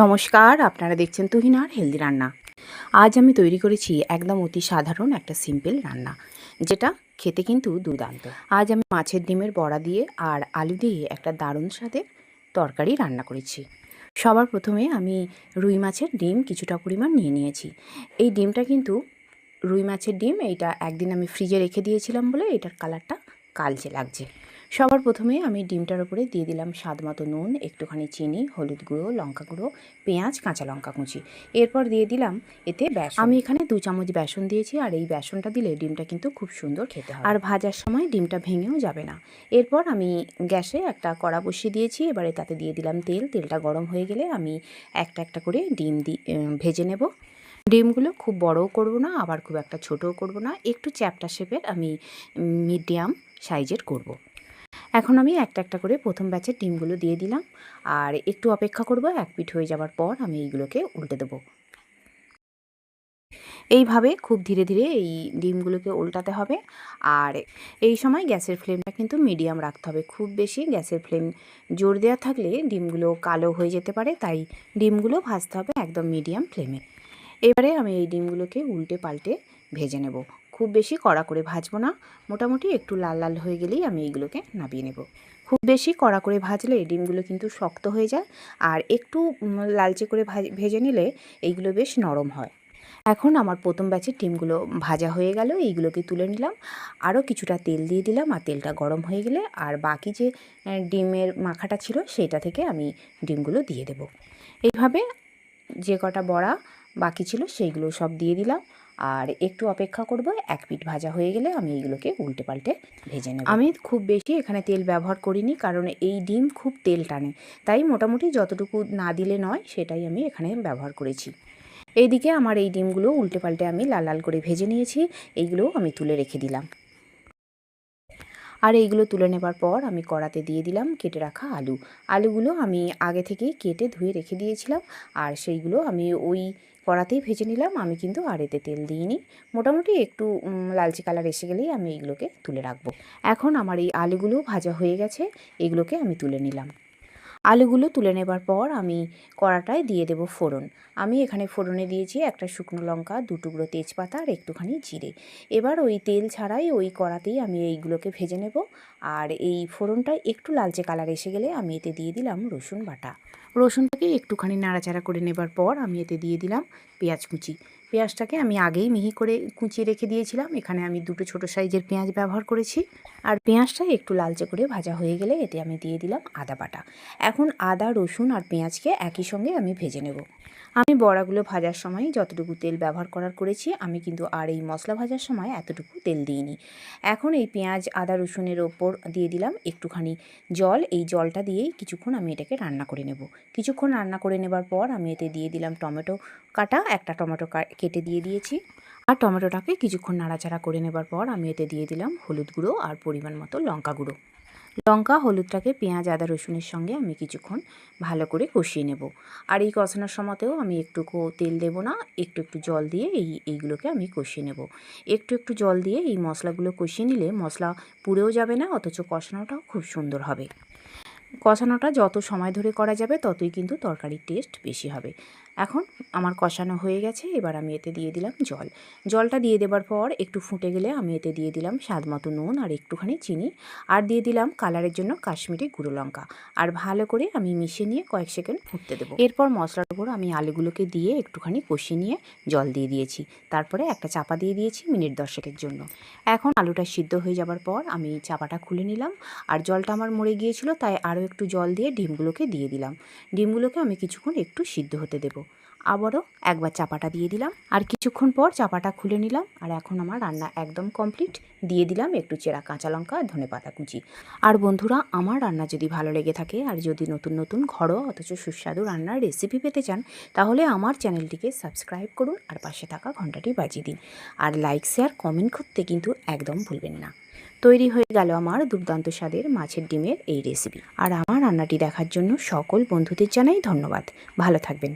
নমস্কার, আপনারা দেখছেন তুহিনার হেলদি রান্না। আজ আমি তৈরি করেছি একদম অতি সাধারণ একটা সিম্পল রান্না, যেটা খেতে কিন্তু দুর্দান্ত। আজ আমি মাছের ডিমের বড়া দিয়ে আর আলু দিয়ে একটা দারুণ স্বাদের তরকারি রান্না করেছি। সবার প্রথমে আমি রুই মাছের ডিম কিছুটা পরিমাণ নিয়ে নিয়েছি। এই ডিমটা কিন্তু, রুই মাছের ডিম, এইটা একদিন আমি ফ্রিজে রেখে দিয়েছিলাম বলে এটার কালারটা কালচে লাগছে। সবার প্রথমে আমি ডিমটার উপরে দিয়ে দিলাম স্বাদ মতো নুন একটুখানি চিনি হলুদ গুঁড়ো লঙ্কা গুঁড়ো পেঁয়াজ কাঁচা লঙ্কা কুচি। এরপর দিয়ে দিলাম এতে বেসন। আমি এখানে দু চামচ বেসন দিয়েছি আর এই বেসনটা দিলে ডিমটা কিন্তু খুব সুন্দর খেতে হয়। আর ভাজার সময় ডিমটা ভেঙেও যাবে না। এরপর আমি গ্যাসে একটা কড়া বসিয়ে দিয়েছি এবারে তাতে দিয়ে দিলাম তেল। তেলটা গরম হয়ে গেলে আমি একটা একটা করে ডিম দি ভেজে নেব। ডিমগুলো খুব বড়ও করব না আবার খুব একটা ছোটও করব না। একটু চ্যাপটা শেপের আমি মিডিয়াম সাইজের করব। এখন আমি একটা একটা করে প্রথম ব্যাচের ডিমগুলো দিয়ে দিলাম। আর একটু অপেক্ষা করব, এক পিঠ হয়ে যাওয়ার পর আমি এইগুলোকে উল্টে দেবো। এইভাবে খুব ধীরে ধীরে এই ডিমগুলোকে উল্টাতে হবে। আর এই সময় গ্যাসের ফ্লেমটা কিন্তু মিডিয়াম রাখতে হবে। খুব বেশি গ্যাসের ফ্লেম জোর দেওয়া থাকলে ডিমগুলো কালো হয়ে যেতে পারে, তাই ডিমগুলো ভাজতে হবে একদম মিডিয়াম ফ্লেমে। এবারে আমি এই ডিমগুলোকে উল্টে পাল্টে ভেজে নেব। খুব বেশি কড়া করে ভাজবো না। মোটামুটি একটু লাল লাল হয়ে গেলেই আমি এইগুলোকে নামিয়ে নেব। খুব বেশি কড়া করে ভাজলে ডিমগুলো কিন্তু শক্ত হয়ে যায় আর একটু লালচে করে ভেজে নিলে এইগুলো বেশ নরম হয়। এখন আমার প্রথম ব্যাচের ডিমগুলো ভাজা হয়ে গেল, এইগুলোকে তুলে নিলাম। আরও কিছুটা তেল দিয়ে দিলাম আর তেলটা গরম হয়ে গেলে আর বাকি যে ডিমের মাখাটা ছিল সেটা থেকে আমি ডিমগুলো দিয়ে দেব। এইভাবে যে কটা বড়া বাকি ছিল সেইগুলো সব দিয়ে দিলাম। আর একটু অপেক্ষা করব, এক পিঠ ভাজা হয়ে গেলে আমি এইগুলোকে উল্টে পাল্টে ভেজে নেব। আমি খুব বেশি এখানে তেল ব্যবহার করিনি কারণ এই ডিম খুব তেল টানে, তাই মোটামুটি যতটুকু না দিলে নয় সেটাই আমি এখানে ব্যবহার করেছি। এইদিকে আমার এই ডিমগুলো উল্টে পাল্টে আমি লাল লাল করে ভেজে নিয়েছি, এইগুলোও আমি তুলে রেখে দিলাম। আর এইগুলো তুলে নেবার পর আমি কড়াতে দিয়ে দিলাম কেটে রাখা আলু। আলুগুলো আমি আগে থেকেই কেটে ধুয়ে রেখে দিয়েছিলাম আর সেইগুলো আমি ওই কড়াতেই ভেজে নিলাম। আমি কিন্তু আর এতে তেল দিইনি। মোটামুটি একটু লালচে কালার এসে গেলেই আমি এইগুলোকে তুলে রাখব। এখন আমার এই আলুগুলো ভাজা হয়ে গেছে। এগুলোকে আমি তুলে নিলাম। আলুগুলো তুলে নেবার পর আমি কড়াটায় দিয়ে দেব ফোড়ন। আমি এখানে ফোড়নে দিয়েছি একটা শুকনো লঙ্কা, দু টুকরো তেজপাতা আর একটুখানি জিরে। এবার ওই তেল ছাড়াই ওই কড়াতেই আমি এইগুলোকে ভেজে নেব। আর এই ফোড়নটা একটু লালচে কালার এসে গেলে আমি এতে দিয়ে দিলাম রসুন বাটা। রসুনটাকে একটুখানি নাড়াচাড়া করে নেবার পর আমি এতে দিয়ে দিলাম পেঁয়াজ কুচি। পেঁয়াজটাকে আমি আগেই মিহি করে কুচিয়ে রেখে দিয়েছিলাম। এখানে আমি দুটো ছোট সাইজের পেঁয়াজ ব্যবহার করেছি। আর পেঁয়াজটা একটু লালচে করে ভাজা হয়ে গেলে এতে আমি দিয়ে দিলাম আদা বাটা। এখন আদা, রসুন আর পেঁয়াজকে একই সঙ্গে আমি ভেজে নেব। আমি বড়াগুলো ভাজার সময় যতটুকু তেল ব্যবহার করার করেছি, আমি কিন্তু আর এই মশলা ভাজার সময় এতটুকু তেল দিইনি। এখন এই পেঁয়াজ, আদা, রসুনের ওপর দিয়ে দিলাম একটুখানি জল। এই জলটা দিয়েই কিছুক্ষণ আমি এটাকে রান্না করে নেব। কিছুক্ষণ রান্না করে নেবার পর আমি এতে দিয়ে দিলাম টমেটো কাটা। একটা টমেটো কেটে দিয়ে দিয়েছি। আর টমেটোটাকে কিছুক্ষণ নাড়াচাড়া করে নেবার পর আমি এতে দিয়ে দিলাম হলুদ গুঁড়ো আর পরিমাণ মতো লঙ্কা গুঁড়ো। লঙ্কা, হলুদটাকে পেঁয়াজ, আদা, রসুনের সঙ্গে আমি কিছুক্ষণ ভালো করে কষিয়ে নেব। আর এই কষানোর সময়তেও আমি একটুকু তেল দেব না, একটু একটু জল দিয়ে এই, এইগুলোকে আমি কষিয়ে নেব। একটু একটু জল দিয়ে এই মশলাগুলো কষিয়ে নিলে মশলা পুড়েও যাবে না, অথচ কষানোটাও খুব সুন্দর হবে। কষানোটা যত সময় ধরে করা যাবে, ততই কিন্তু তরকারির টেস্ট বেশি হবে। এখন আমার কষানো হয়ে গেছে, এবার আমি এতে দিয়ে দিলাম জল। জলটা দিয়ে দেবার পর একটু ফুটে গেলে আমি এতে দিয়ে দিলাম স্বাদ মতো নুন আর একটুখানি চিনি। আর দিয়ে দিলাম কালারের জন্য কাশ্মীরি গুঁড়ো লঙ্কা। আর ভালো করে আমি মিশিয়ে নিয়ে কয়েক সেকেন্ড ফুটতে দেবো। এরপর মশলার উপর আমি আলুগুলোকে দিয়ে একটুখানি কষিয়ে নিয়ে জল দিয়ে দিয়েছি। তারপরে একটা চাপা দিয়ে দিয়েছি মিনিট দশেকের জন্য। এখন আলুটা সিদ্ধ হয়ে যাবার পর আমি চাপাটা খুলে নিলাম। আর জলটা আমার মরে গিয়েছিল, তাই আরও একটু জল দিয়ে ডিমগুলোকে দিয়ে দিলাম। ডিমগুলোকে আমি কিছুক্ষণ একটু সিদ্ধ হতে দেবো। আবারও একবার চাপাটা দিয়ে দিলাম। আর কিছুক্ষণ পর চাপাটা খুলে নিলাম। আর এখন আমার রান্না একদম কমপ্লিট। দিয়ে দিলাম একটু চেরা কাঁচা লঙ্কা আর ধনে পাতা কুচি। আর বন্ধুরা, আমার রান্না যদি ভালো লেগে থাকে আর যদি নতুন নতুন ঘরোয়া অথচ সুস্বাদু রান্নার রেসিপি পেতে চান, তাহলে আমার চ্যানেলটিকে সাবস্ক্রাইব করুন আর পাশে থাকা ঘন্টাটি বাজিয়ে দিন। আর লাইক শেয়ার কমেন্ট করতে কিন্তু একদম ভুলবেন না। তৈরি হয়ে গেল আমার দুর্দান্ত স্বাদের মাছের ডিমের এই রেসিপি আর আমার রান্নাটি দেখার জন্য সকল বন্ধুদের জানাই ধন্যবাদ। ভালো থাকবেন।